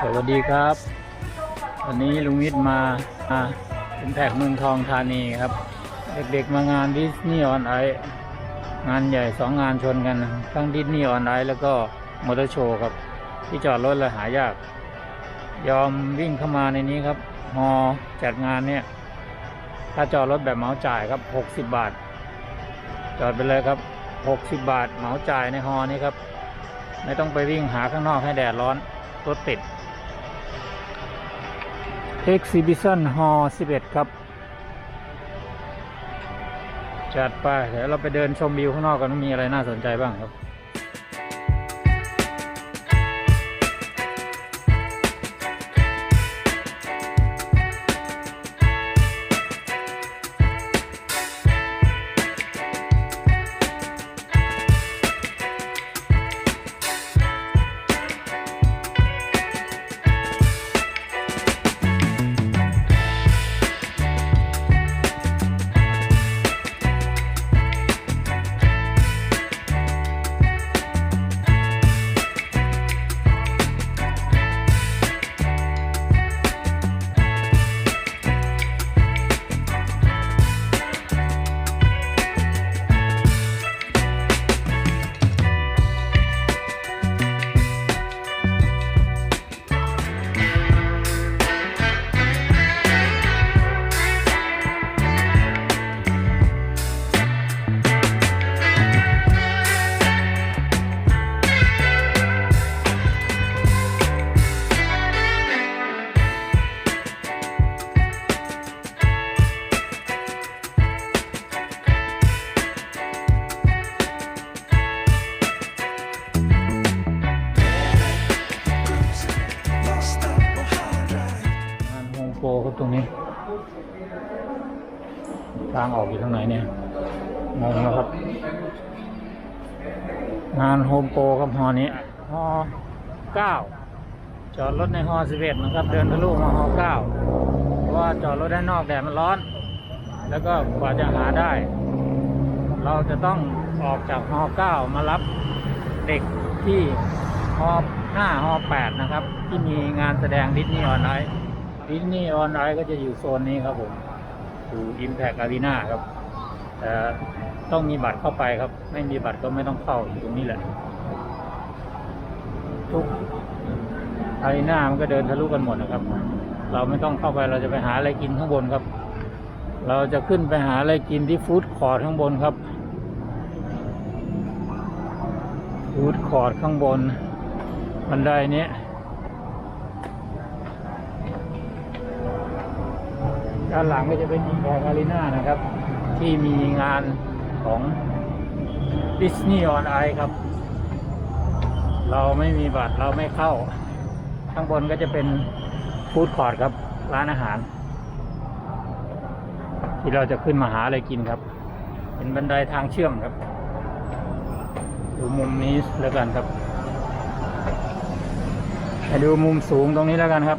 สวัสดีครับวันนี้ลุงวิทย์มาอ่าเป็นแพกเมืองทองธานีครับ เด็กๆมางานดิสนีย์ออนไองานใหญ่สองงานชนกันทั้งดิสนีย์ออนไอแล้วก็มอเตอร์โชว์ครับ ที่จอดรถเลยหายาก ยอมวิ่งเข้ามาในนี้ครับฮอจัดงานเนี่ย ถ้าจอดรถแบบเหมาจ่ายครับ 60 บาท จอดไปเลยครับ 60 บาทเหมาจ่ายในฮอนี้ครับ ไม่ต้องไปวิ่งหาข้างนอกให้แดดร้อนรถติด Exhibition Hall 11 ครับ จัดไป เดี๋ยวเราไปเดินชมวิวข้างนอกกันว่ามีอะไรน่าสนใจบ้างครับ ตรงนี้ ทางออกอยู่ทางไหนเนี่ยงงแล้วครับ งานโฮมโปรครับฮอนี้ฮอเก้าจอดรถในฮอสิบเอ็ดนะครับ เดินทะลุมาฮอเก้าเพราะว่าจอดรถด้านนอกแดดมันร้อน แล้วก็กว่าจะหาได้ เราจะต้องออกจากฮอเก้ามารับเด็กที่ฮอห้าฮอแปดนะครับ ที่มีงานแสดงดิสนีย์ออนไลน์ ดิสนีย์ออนไลน์ก็จะอยู่โซนนี้ครับผมอยู่อิมแพกอารีนาครับแต่ต้องมีบัตรเข้าไปครับ ไม่มีบัตรก็ไม่ต้องเข้าอยู่ตรงนี้แหละ ทุกอารีนามันก็เดินทะลุกันหมดนะครับ เราไม่ต้องเข้าไปเราจะไปหาอะไรกินข้างบนครับ เราจะขึ้นไปหาอะไรกินที่ฟู้ดคอร์ทข้างบนครับฟู้ดคอร์ทข้างบนบันไดเนี้ ด้านหลังก็จะเป็นอิมแพกอารีนานะครับ ที่มีงานของดิสนีย์ออนไอครับ เราไม่มีบัตรเราไม่เข้า ข้างบนก็จะเป็นฟู้ดคอร์ทครับ ร้านอาหาร ที่เราจะขึ้นมาหาอะไรกินครับ เป็นบันไดทางเชื่อมครับ ดูมุมนี้แล้วกันครับดูมุมสูงตรงนี้แล้วกันครับ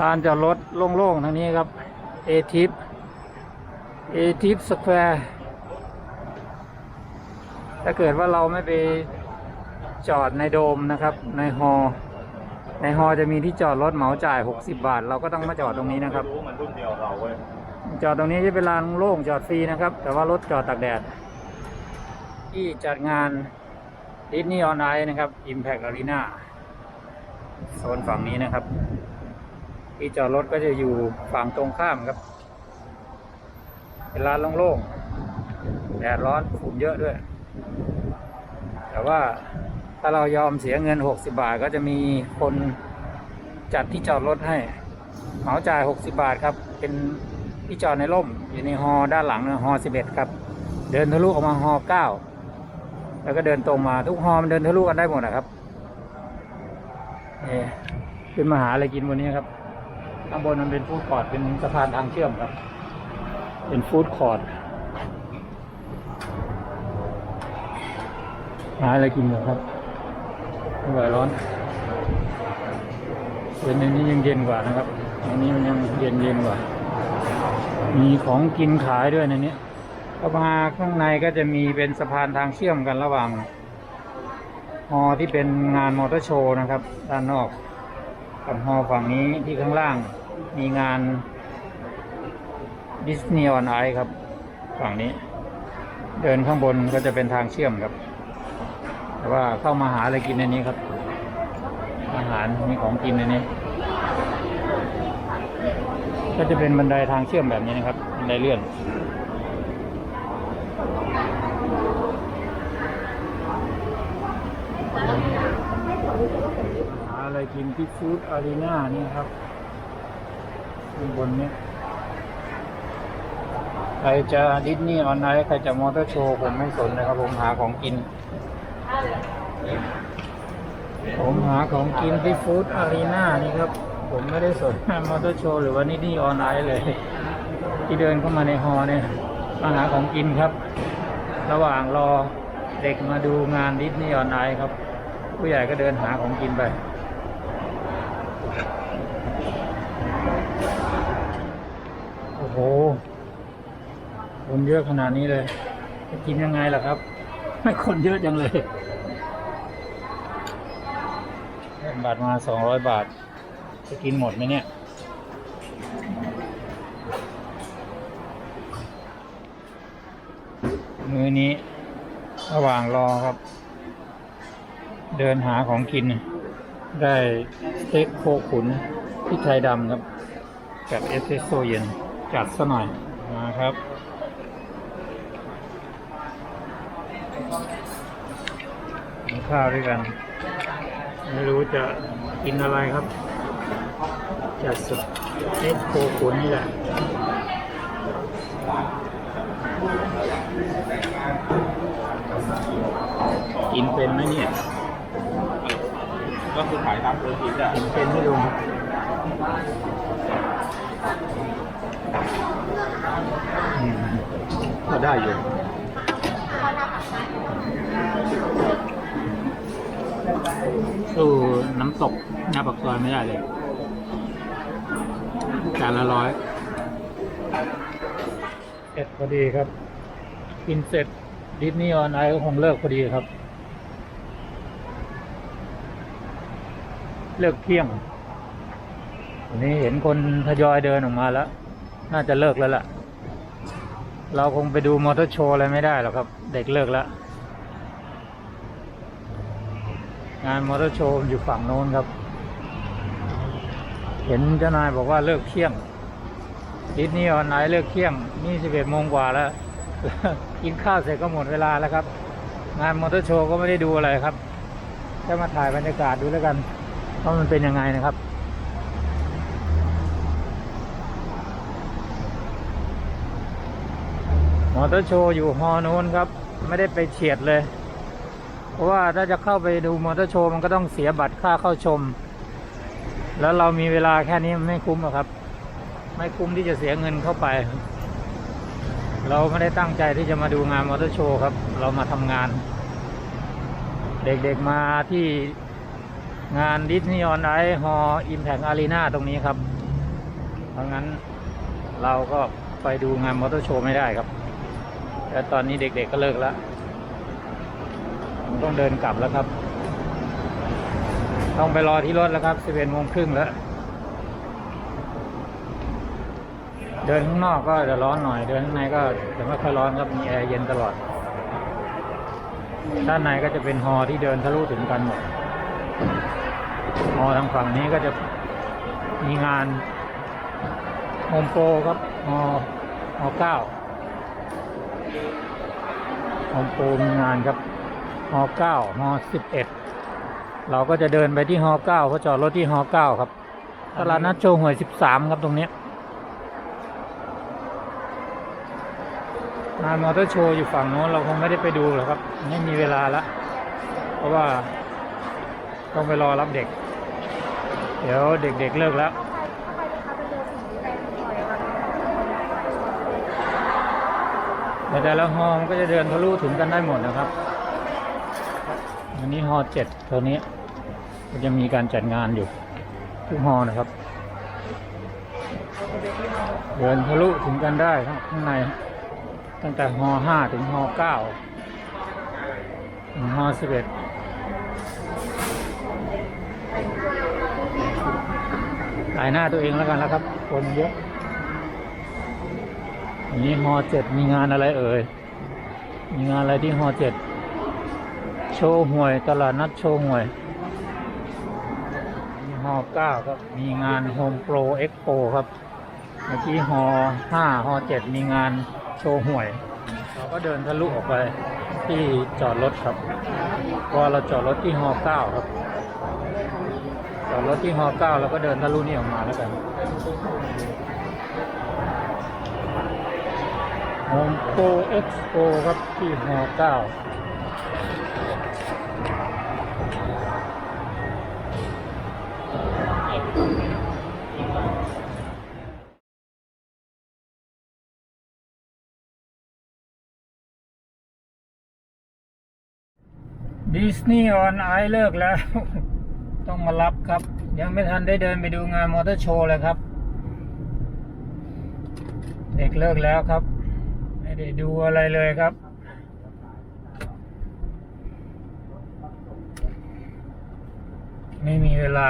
ลานจอดรถโล่งๆทางนี้ครับเอทิปเอทิปสแควร์ถ้าเกิดว่าเราไม่ไปจอดในโดมนะครับ ในฮอ ในฮอจะมีที่จอดรถเหมาจ่าย 60 บาท เราก็ต้องมาจอดตรงนี้นะครับรู้มันรุ่นเดียวเราเว้ยจอดตรงนี้จะเป็นลานโล่งจอดฟรีนะครับ แต่ว่ารถจอดตากแดด ที่จัดงานดิสนีย์ออนไอนะครับ Impact Arena โซนฝั่งนี้นะครับ ที่จอดรถก็จะอยู่ฝั่งตรงข้ามครับ เป็นลานโล่งๆแดดร้อนฝุ่นเยอะด้วย แต่ว่าถ้าเรายอมเสียเงิน 60 บาทก็จะมีคนจัดที่จอดรถให้เหมาจ่าย 60 บาทครับ เป็นที่จอดในร่ม อยู่ในฮอด้านหลังนะฮอ11 ครับ เดินทะลุออกมาฮอ9แล้วก็เดินตรงมาทุกฮอมันเดินทะลุกันได้หมดนะครับนี่ขึ้นมาหาอะไรกินวันนี้ครับ ข้างบนมันเป็นฟู้ดคอร์ทเป็นสะพานทางเชื่อมครับ เป็นฟู้ดคอร์ทหาอะไรกินกันครับไม่ไหวร้อนเย็นในนี้ยังเย็นกว่านะครับ อันนี้มันยังเย็นเย็นกว่า มีของกินขายด้วยในนี้เข้ามาข้างในก็จะมีเป็นสะพานทางเชื่อมกันระหว่างฮอที่เป็นงานมอเตอร์โชว์นะครับ ด้านนอก กับฮอฝั่งนี้ที่ข้างล่างมีงานดิสนีย์ออนไอครับ ฝั่งนี้ เดินข้างบนก็จะเป็นทางเชื่อมครับ แต่ว่าเข้ามาหาอะไรกินในนี้ครับ อาหารมีของกินในนี้ ก็จะเป็นบันไดทางเชื่อมแบบนี้นะครับบันไดเลื่อน อะไรกินที่ฟู้ดอารีนานี่ครับข้างบนเนี้ยใครจะดิสนีย์ออนไลน์ใครจะมอเตอร์โชว์ผมไม่สนนะครับ ผมหาของกิน ผมหาของกินที่ฟู้ดอารีนานี่ครับ ผมไม่ได้สนมอเตอร์โชว์หรือว่านิดนี่ออนไลน์เลย ที่เดินเข้ามาในฮอเนี่ยมาหาของกินครับ ระหว่างรอเด็กมาดูงานดิสนีย์ออนไลน์ครับ ผู้ใหญ่ก็เดินหาของกินไป โอ้โห คนเยอะขนาดนี้เลย จะกินยังไงล่ะครับ ไม่คนเยอะจังเลยบัตรมาสองร้อยบาท จะกินหมดไหมเนี่ยมือนี้ระหว่างรอครับ เดินหาของกิน ได้สเต็กโคขุนพริกไทยดำครับ กับเอสเปรสโซเย็นจัดซะหน่อยมาครับ กินข้าวด้วยกัน ไม่รู้จะกินอะไรครับจัดสุดเอ็กโคขุนนี่แหละกินเป็นไหมเนี่ย ก็คือขายตามตัวกินอะกินเป็นไม่รู้ครับอืมก็ได้อยู่ สู้น้ำตกหน้าปากซอยไม่ได้เลยจานละร้อยเสร็จพอดีครับ กินเสร็จดิสนีย์ออนไอก็คงเลิกพอดีครับ เลิกเที่ยงวันนี้เห็นคนทยอยเดินออกมาแล้ว น่าจะเลิกแล้วล่ะ เราคงไปดูมอเตอร์โชว์อะไรไม่ได้หรอกครับ เด็กเลิกแล้ว งานมอเตอร์โชว์อยู่ฝั่งโน้นครับ เห็นเจ้านายบอกว่าเลิกเที่ยงดิสนีย์ออนไลน์เลิกเที่ยง นี่สิบเอ็ดโมงกว่าแล้ว กินข้าวเสร็จก็หมดเวลาแล้วครับ งานมอเตอร์โชว์ก็ไม่ได้ดูอะไรครับแค่มาถ่ายบรรยากาศดูแล้วกันว่ามันเป็นยังไงนะครับมอเตอร์โชว์อยู่ฮอโน้นครับ ไม่ได้ไปเฉียดเลย ราะว่าถ้าจะเข้าไปดูมอเตอร์โชว์มันก็ต้องเสียบัตรค่าเข้าชม แล้วเรามีเวลาแค่นี้ไม่คุ้มหรอกครับ ไม่คุ้มที่จะเสียเงินเข้าไป เราไม่ได้ตั้งใจที่จะมาดูงานมอเตอร์โชว์ครับ เรามาทำงาน เด็กๆมาที่งานดิสนีย์ออนไอฮออิมแพกอารีนาตรงนี้ครับ เพราะงั้นเราก็ไปดูงานมอเตอร์โชว์ไม่ได้ครับ แต่ตอนนี้เด็กๆก็เลิกแล้ว ต้องเดินกลับแล้วครับ ต้องไปรอที่รถแล้วครับสิบเอ็ดโมงครึ่งแล้ว เดินข้างนอกก็จะร้อนหน่อย เดินข้างในก็จะไม่ค่อยร้อนครับมีแอร์เย็นตลอด ด้านในก็จะเป็นฮอที่เดินทะลุถึงกันหมดฮอทางฝั่งนี้ก็จะมีงานโฮมโปรครับฮอฮอเก้าโฮมโปรมีงานครับ ฮอเก้าฮอสิบเอ็ดเราก็จะเดินไปที่ฮอเก้าเพราะจอดรถที่ฮอเก้าครับตลาดนัดโชว์หวยสิบสามครับตรงนี้งานมอเตอร์โชว์อยู่ฝั่งโน้นเราคงไม่ได้ไปดูหรอกครับ ไม่มีเวลาละ เพราะว่าต้องไปรอรับเด็ก เดี๋ยวเด็กๆเลิกแล้วแต่แต่ละฮอมันก็จะเดินทะลุถึงกันได้หมดนะครับ อันนี้ฮอเจ็ดตัวนี้ก็จะมีการจัดงานอยู่ ทุกฮอนะครับ เดินทะลุถึงกันได้ข้างใน ตั้งแต่ฮอห้าถึงฮอเก้าถึงฮอสิบเอ็ดถ่ายหน้าตัวเองแล้วกันนะครับ คนเยอะอันนี้ฮอเจ็ดมีงานอะไรเอ่ย มีงานอะไรที่ฮอเจ็ด โชว์หวย ตลาดนัดโชว์หวยมีฮอเก้าครับ มีงานโฮมโปรเอ็กโปครับ เมื่อกี้ฮอห้าฮอเจ็ดมีงานโชว์หวย เราก็เดินทะลุออกไปที่จอดรถครับเพราะเราจอดรถที่ฮอเก้าครับ จอดรถที่ฮอเก้าแล้วก็เดินทะลุนี่ออกมาแล้วกันโฮมโปรเอ็กโปครับที่ฮอเก้า ดิสนีย์ออนไอเลิกแล้ว ต้องมารับครับ ยังไม่ทันได้เดินไปดูงานมอเตอร์โชว์เลยครับ เด็กเลิกแล้วครับ ไม่ได้ดูอะไรเลยครับไม่มีเวลา